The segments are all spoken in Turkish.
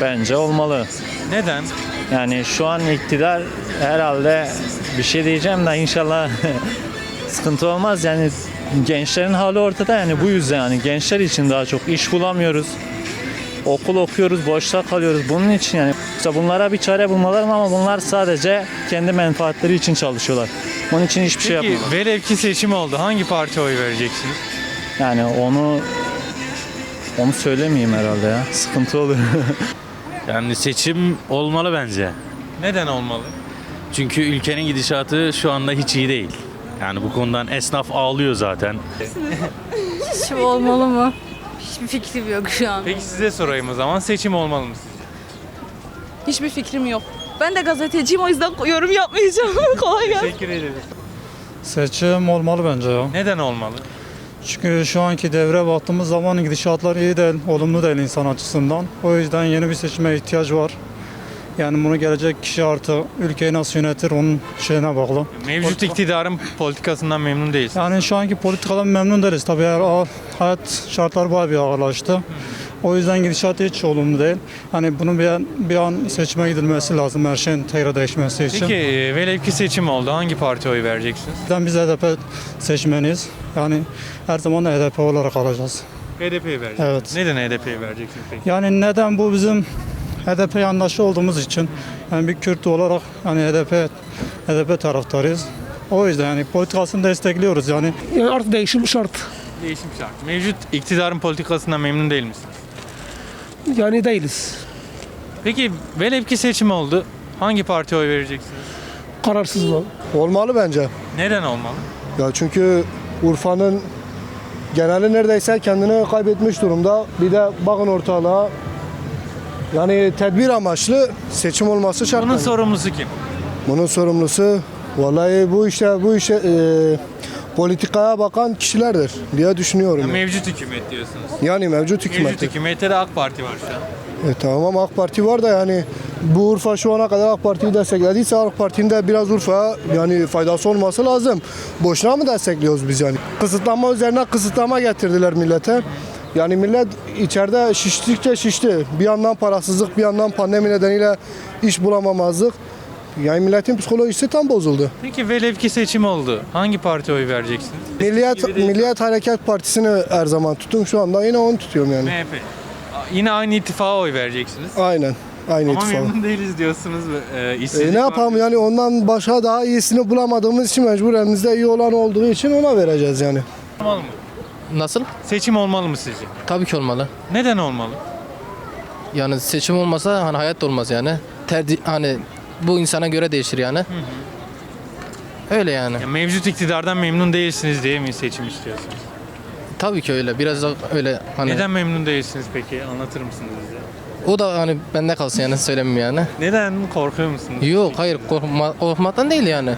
Bence olmalı. Neden? Yani şu an iktidar herhalde bir şey diyeceğim de inşallah sıkıntı olmaz. Yani gençlerin hali ortada yani bu yüzden yani gençler için daha çok iş bulamıyoruz. Okul okuyoruz, boşta kalıyoruz. Bunun için yani işte bunlara bir çare bulmaları ama bunlar sadece kendi menfaatleri için çalışıyorlar. Bunun için hiçbir şey Peki yapmıyorlar. velev ki seçim oldu. Hangi partiye oy vereceksiniz? Yani onu onu söylemeyeyim herhalde ya. Sıkıntı olur. Yani seçim olmalı bence. Neden olmalı? Çünkü ülkenin gidişatı şu anda hiç iyi değil. Yani bu konudan esnaf ağlıyor zaten. Seçim olmalı mı? Hiçbir fikrim yok şu an. Peki size sorayım o zaman. Seçim olmalı mı sizce? Hiçbir fikrim yok. Ben de gazeteciyim o yüzden yorum yapmayacağım. Kolay gelsin. Teşekkür ederim. Seçim olmalı bence ya. Neden olmalı? Çünkü şu anki devre baktığımız zaman gidişatlar iyi değil, olumlu değil insan açısından. O yüzden yeni bir seçime ihtiyaç var. Yani bunu gelecek kişi artı ülkeyi nasıl yönetir onun şeyine bağlı. Mevcut iktidarın politikasından memnun değilsin. Yani şu anki politikadan memnun değiliz. Tabii her hayat şartları bayağı bir ağırlaştı. O yüzden gidişat hiç olumlu değil. Hani bunu bir an, bir an seçime gidilmesi lazım her şeyin tekrar değişmesi için. Peki e, velev ki seçim oldu. Hangi partiye oy vereceksiniz? Bizden biz HDP seçmeniyiz. Yani her zaman da HDP olarak alacağız. HDP'ye vereceksiniz. Evet. Neden HDP'ye vereceksiniz peki? Yani neden bu bizim HDP yandaşı olduğumuz için yani bir Kürt olarak yani HDP HDP taraftarıyız. O yüzden yani politikasını destekliyoruz yani. Yani artık değişim şart. Değişim şart. Mevcut iktidarın politikasından memnun değil misiniz? Yani değiliz. Peki velev ki seçim oldu. Hangi partiye oy vereceksiniz? Kararsız mı? Olmalı bence. Neden olmalı? Ya çünkü Urfa'nın geneli neredeyse kendini kaybetmiş durumda. Bir de bakın ortalığa. Yani tedbir amaçlı seçim olması şart. Bunun bence. sorumlusu kim? Bunun sorumlusu vallahi bu işte bu işe e, politikaya bakan kişilerdir diye düşünüyorum. Ya yani. mevcut hükümet diyorsunuz. Yani mevcut Mevcut hükümet. hükümette de AK Parti var şu an. E, tamam ama AK Parti var da yani bu Urfa şu ana kadar AK Parti'yi desteklediyse AK Parti'nin de biraz Urfa'ya yani faydası olması lazım. Boşuna mı destekliyoruz biz yani? Kısıtlama üzerine kısıtlama getirdiler millete. Yani millet içeride şiştikçe şişti. Bir yandan parasızlık, bir yandan pandemi nedeniyle iş bulamamazlık. Yani milletin psikolojisi tam bozuldu. Peki velev ki seçim oldu. Hangi partiye oy vereceksiniz? Milliyet, Milliyet Hareket Partisi'ni her zaman tuttum. Şu anda yine onu tutuyorum yani. MHP. Yine aynı ittifaka oy vereceksiniz. Aynen. Aynı Ama ittifak. memnun değiliz diyorsunuz. E, E, işsizlik ne var. yapalım yani ondan başka daha iyisini bulamadığımız için mecbur elimizde iyi olan olduğu için ona vereceğiz yani. Olmalı mı? Nasıl? Seçim olmalı mı sizce? Tabii ki olmalı. Neden olmalı? Yani seçim olmasa hani hayat da olmaz yani. Tercih hani bu insana göre değişir yani. Öyle yani. Ya mevcut iktidardan memnun değilsiniz diye mi seçim istiyorsunuz? Tabii ki öyle. Biraz da öyle hani. Neden memnun değilsiniz peki? Anlatır mısınız bize? O da hani bende kalsın yani söylemem yani. Neden? Korkuyor musunuz? Yok hayır korkma, korkmaktan değil yani.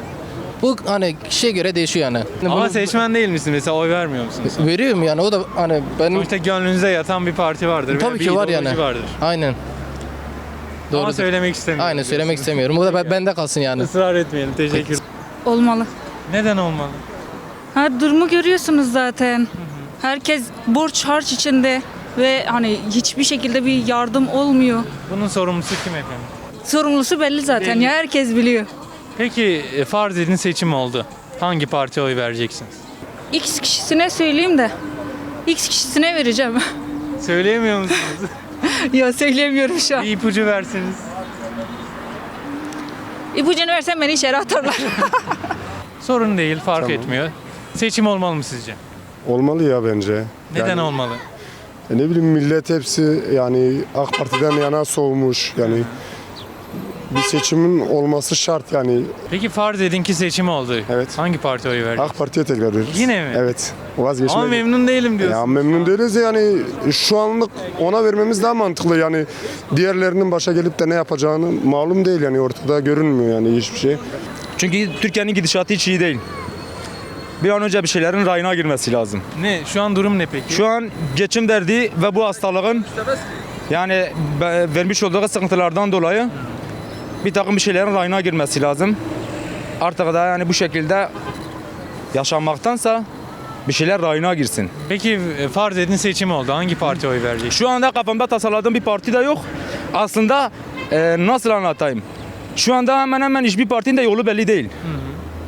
Bu hani kişiye göre değişiyor yani. Ama Bunu seçmen değil misiniz? Mesela oy vermiyor musunuz? veriyorum yani o da hani benim Sonuçta gönlünüze yatan bir parti vardır. tabii bir ki var ideoloji yani. vardır. Aynen. Ama Doğru. söylemek istemiyorum. Aynen söylemek istemiyorum. O da ben- bende kalsın yani. Israr etmeyelim. Teşekkür Olmalı. Neden olmalı? Ha, durumu görüyorsunuz zaten. Herkes borç harç içinde ve hani hiçbir şekilde bir yardım olmuyor. Bunun sorumlusu kim efendim? Sorumlusu belli zaten Belli. ya herkes biliyor. Peki e, farz edin seçim oldu. Hangi partiye oy vereceksiniz? X kişisine söyleyeyim de X kişisine vereceğim. Söyleyemiyor musunuz? ya söyleyemiyorum şu an. bir ipucu verseniz. İpucunu versem beni içeri atarlar. Sorun değil, fark etmiyor. Seçim olmalı mı sizce? Olmalı ya bence. Neden Yani, olmalı? e, Ne bileyim millet hepsi yani AK Parti'den yana soğumuş yani bir seçimin olması şart yani Peki farz edin ki seçim oldu. Evet. Hangi partiye oy vereceksiniz? AK Parti'ye tekrar veririz. Yine mi? Evet. Vazgeçmek. Ama memnun değilim diyorsun. ya memnun değiliz yani şu anlık ona vermemiz daha mantıklı yani diğerlerinin başa gelip de ne yapacağını malum değil yani ortada görünmüyor yani hiçbir şey. Çünkü Türkiye'nin gidişatı hiç iyi değil. Bir an önce bir şeylerin rayına girmesi lazım. Ne? Şu an durum ne peki? Şu an geçim derdi ve bu hastalığın yani vermiş olduğu sıkıntılardan dolayı bir takım bir şeylerin rayına girmesi lazım. Artık da yani bu şekilde yaşanmaktansa bir şeyler rayına girsin. Peki e, farz edin seçim oldu. Hangi partiye oy vereceksiniz? Şu anda kafamda tasarladığım bir parti de yok. aslında e, nasıl anlatayım? Şu anda hemen hemen hiçbir partinin de yolu belli değil.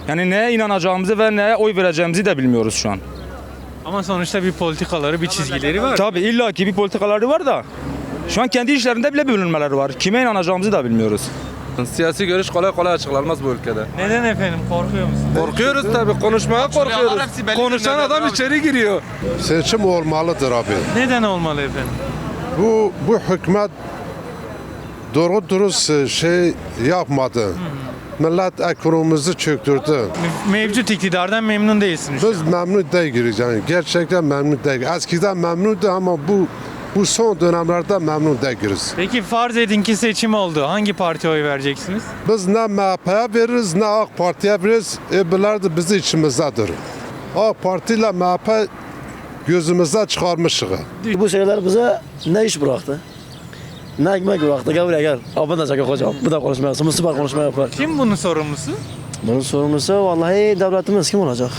Yani neye inanacağımızı ve neye oy vereceğimizi de bilmiyoruz şu an. Ama sonuçta bir politikaları, bir çizgileri var. Tabii illaki bir politikaları var da şu an kendi işlerinde bile bölünmeleri var. Kime inanacağımızı da bilmiyoruz. Siyasi görüş kolay kolay açıklanmaz bu ülkede. Neden efendim? Korkuyor musunuz? Korkuyoruz tabii konuşmaya korkuyoruz. Konuşan adam içeri giriyor. Seçim olmalıdır abi. Neden olmalı efendim? Bu bu hükümet doğru dürüst şey yapmadı. Millet ekonomimizi çöktürdü. Me- Mevcut iktidardan memnun değilsiniz. Biz memnun değiliz yani. Gerçekten memnun değiliz. Eskiden memnundu ama bu bu son dönemlerde memnun değiliz. Peki farz edin ki seçim oldu. Hangi partiye oy vereceksiniz? Biz ne MHP'ye veririz ne AK Parti'ye veririz. E bunlar da bizi içimizdedir. AK Parti ile MHP gözümüze çıkarmışız. Bu şeyler bize ne iş bıraktı? Ne ekmek bıraktı? Gel buraya gel. Abi de çakıyor hocam. Bu da konuşma yapsın. Bu süper konuşma yapar. Kim bunun sorumlusu? Bunun sorumlusu vallahi devletimiz kim olacak?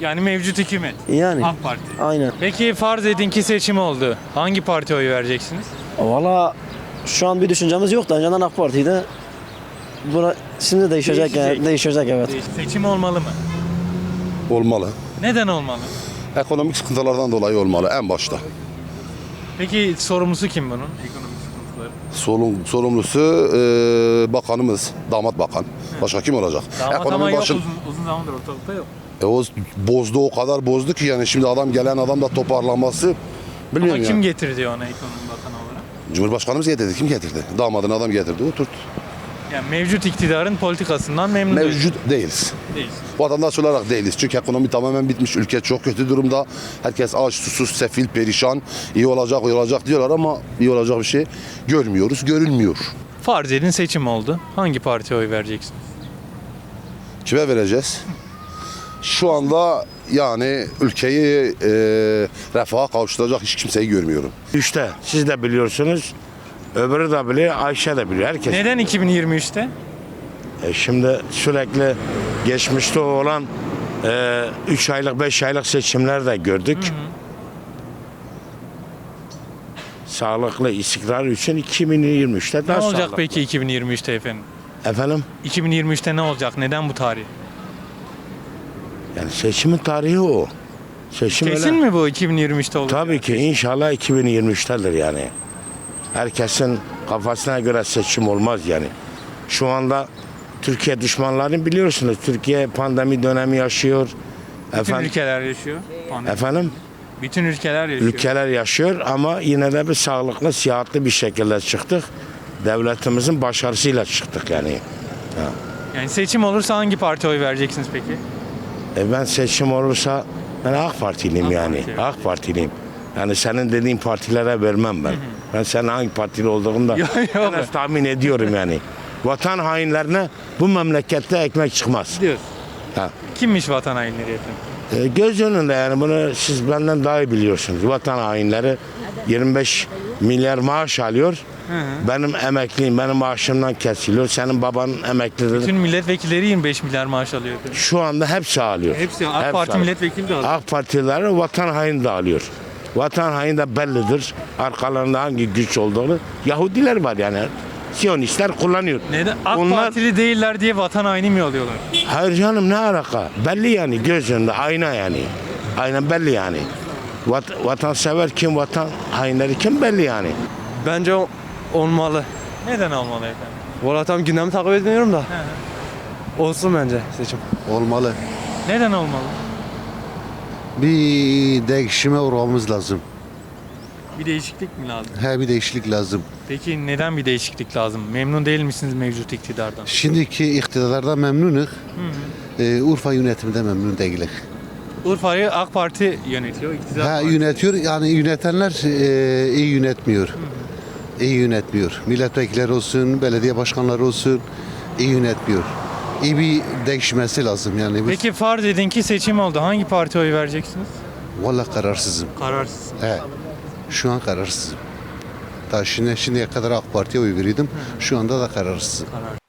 Yani mevcut hükümet. Yani. AK Parti. Aynen. Peki farz edin ki seçim oldu. Hangi partiye oy vereceksiniz? Valla şu an bir düşüncemiz yok da önceden AK Parti'ydi. Buna şimdi değişecek, Değişecek. yani. Değişecek evet. Seçim olmalı mı? Olmalı. Neden olmalı? Ekonomik sıkıntılardan dolayı olmalı en başta. Peki sorumlusu kim bunun? Ekonomik sıkıntıları. Sorumlusu e, bakanımız, damat bakan. Başka kim olacak? Damat ama yok uzun, uzun zamandır ortalıkta yok. E, o bozdu o kadar bozdu ki yani şimdi adam gelen adam da toparlaması Ama bilmiyorum kim yani. getirdi ona ekonomi bakanı olarak? Cumhurbaşkanımız getirdi. Kim getirdi? Damadını adam getirdi. Oturttu. Yani mevcut iktidarın politikasından memnun Mevcut değiliz. değilsin. Vatandaş olarak değiliz. Çünkü ekonomi tamamen bitmiş. Ülke çok kötü durumda. Herkes aç, susuz, sefil, perişan. İyi olacak, iyi olacak diyorlar ama iyi olacak bir şey görmüyoruz, görülmüyor. Farz edin seçim oldu. Hangi partiye oy vereceksiniz? Kime vereceğiz? Şu anda yani ülkeyi e, refaha kavuşturacak hiç kimseyi görmüyorum. Üçte siz de biliyorsunuz. Öbürü de biliyor, Ayşe de biliyor. Herkes. Neden 2023'te? E şimdi sürekli geçmişte olan 3 aylık 5 aylık seçimler de gördük. Sağlıklı istikrar için 2023'te Ne daha olacak sağlıklı. peki 2023'te efendim? Efendim? 2023'te ne olacak? Neden bu tarih? Yani seçimin tarihi o. Seçim öyle- Kesin mi bu 2023'te olacak? Tabii ki inşallah 2023'tedir yani. Herkesin kafasına göre seçim olmaz yani. Şu anda Türkiye düşmanlarını biliyorsunuz. Türkiye pandemi dönemi yaşıyor. Bütün Efendim, ülkeler yaşıyor. Pandemi. efendim Bütün ülkeler yaşıyor. ülkeler yaşıyor ama yine de bir sağlıklı, sıhhatli bir şekilde çıktık. Devletimizin başarısıyla çıktık yani. Yani seçim olursa hangi partiye oy vereceksiniz peki? E ben seçim olursa ben AK Partiliyim AK yani. Parti. AK Partiliyim. Yani senin dediğin partilere vermem ben. Ben senin hangi partili olduğunu da en az tahmin ediyorum yani. Vatan hainlerine bu memlekette ekmek çıkmaz. Diyor. Ha. Kimmiş vatan hainleri efendim? E, göz önünde yani bunu siz benden daha iyi biliyorsunuz. Vatan hainleri 25 milyar maaş alıyor. Benim emekliyim, benim maaşımdan kesiliyor. Senin babanın emeklidir. Bütün milletvekilleri 25 milyar maaş alıyor efendim. Şu anda hepsi alıyor. Hepsi AK Hepsi Parti alıyor. milletvekili de alıyor. AK Partileri vatan haini de alıyor. Vatan haini de bellidir. Arkalarında hangi güç olduğunu. Yahudiler var yani. Siyonistler kullanıyor. Neden? AK Onlar- Partili değiller diye vatan haini mi oluyorlar? Hayır canım ne alaka? Belli yani göz önünde ayna yani. Aynen belli yani. Vat, vatansever kim, vatan hainleri kim belli yani. Bence olmalı. Neden olmalı efendim? Valla tam gündemi takip etmiyorum da. Olsun bence seçim. Olmalı. Neden olmalı? Bir değişime uğramamız lazım. Bir değişiklik mi lazım? Her bir değişiklik lazım. Peki neden bir değişiklik lazım? Memnun değil misiniz mevcut iktidardan? Şimdiki iktidarda memnunuz. Ee, Urfa yönetiminde memnun değiliz. Urfa'yı AK Parti yönetiyor. iktidar Ha, parti. yönetiyor yani yönetenler e, iyi yönetmiyor. İyi yönetmiyor. Milletvekilleri olsun, belediye başkanları olsun iyi yönetmiyor. İyi bir değişmesi lazım yani. Peki farz edin ki seçim oldu. Hangi partiye oy vereceksiniz? Vallahi kararsızım. Kararsız. He. Şu an kararsızım. Daha şimdi, şimdiye kadar AK Parti'ye oy veriyordum. Şu anda da kararsızım. Karar.